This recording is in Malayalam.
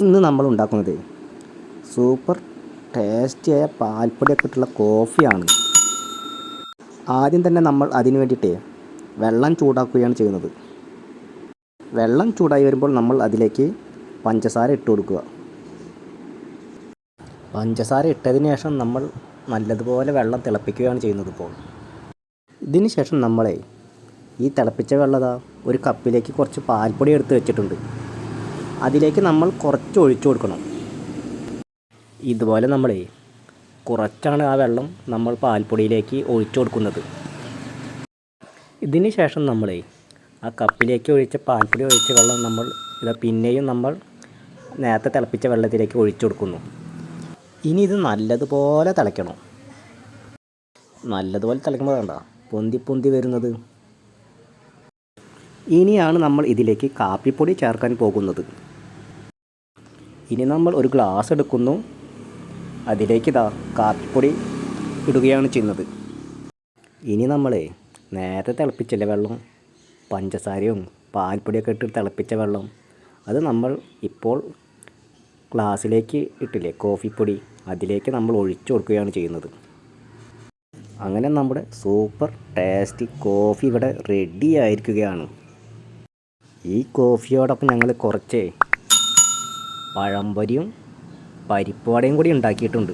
ഇന്ന് നമ്മൾ ഉണ്ടാക്കുന്നത് സൂപ്പർ ടേസ്റ്റിയായ പാൽപ്പൊടിയൊക്കെ ഇട്ടുള്ള കോഫിയാണ്. ആദ്യം തന്നെ നമ്മൾ അതിന് വേണ്ടിയിട്ട് വെള്ളം ചൂടാക്കുകയാണ് ചെയ്യുന്നത്. വെള്ളം ചൂടായി വരുമ്പോൾ നമ്മൾ അതിലേക്ക് പഞ്ചസാര ഇട്ട് കൊടുക്കുക. പഞ്ചസാര ഇട്ടതിന് ശേഷം നമ്മൾ നല്ലതുപോലെ വെള്ളം തിളപ്പിക്കുകയാണ് ചെയ്യുന്നത് ഇപ്പോൾ. ഇതിന് ശേഷം നമ്മളെ ഈ തിളപ്പിച്ച വെള്ളതാ ഒരു കപ്പിലേക്ക് കുറച്ച് പാൽപ്പൊടി എടുത്ത് വെച്ചിട്ടുണ്ട്. അതിലേക്ക് നമ്മൾ കുറച്ച് ഒഴിച്ചു കൊടുക്കണം. ഇതുപോലെ നമ്മളേ കുറച്ചാണ് ആ വെള്ളം നമ്മൾ പാൽപ്പൊടിയിലേക്ക് ഒഴിച്ചു കൊടുക്കുന്നത്. ഇതിന് ശേഷം നമ്മളേ ആ കപ്പിലേക്ക് ഒഴിച്ച പാൽപ്പൊടി ഒഴിച്ച വെള്ളം നമ്മൾ ഇത് പിന്നെയും നമ്മൾ നേരത്തെ തിളപ്പിച്ച വെള്ളത്തിലേക്ക് ഒഴിച്ചു കൊടുക്കുന്നു. ഇനി ഇത് നല്ലതുപോലെ തിളയ്ക്കണം. നല്ലതുപോലെ തിളയ്ക്കുമ്പോൾ വേണ്ട പൊന്തി പൊന്തി വരുന്നത്. ഇനിയാണ് നമ്മൾ ഇതിലേക്ക് കാപ്പിപ്പൊടി ചേർക്കാൻ പോകുന്നത്. ഇനി നമ്മൾ ഒരു ഗ്ലാസ് എടുക്കുന്നു. അതിലേക്ക് ഇതാ കാപ്പിപ്പൊടി ഇടുകയാണ് ചെയ്യുന്നത്. ഇനി നമ്മൾ നേരത്തെ തിളപ്പിച്ചില്ല വെള്ളം? പഞ്ചസാരയും പാൽപ്പൊടിയൊക്കെ ഇട്ട് തിളപ്പിച്ച വെള്ളം. അത് നമ്മൾ ഇപ്പോൾ ഗ്ലാസ്സിലേക്ക് ഇട്ടില്ലേ? കോഫിപ്പൊടി. അതിലേക്ക് നമ്മൾ ഒഴിച്ചു കൊടുക്കുകയാണ് ചെയ്യുന്നത്. അങ്ങനെ നമ്മുടെ സൂപ്പർ ടേസ്റ്റി കോഫി ഇവിടെ റെഡി ആയിരിക്കുകയാണ്. ഈ കോഫിയോടൊപ്പം ഞങ്ങൾ കുറച്ച് പഴംപൊരിയും പരിപ്പ് വടയും കൂടി ഉണ്ടാക്കിയിട്ടുണ്ട്.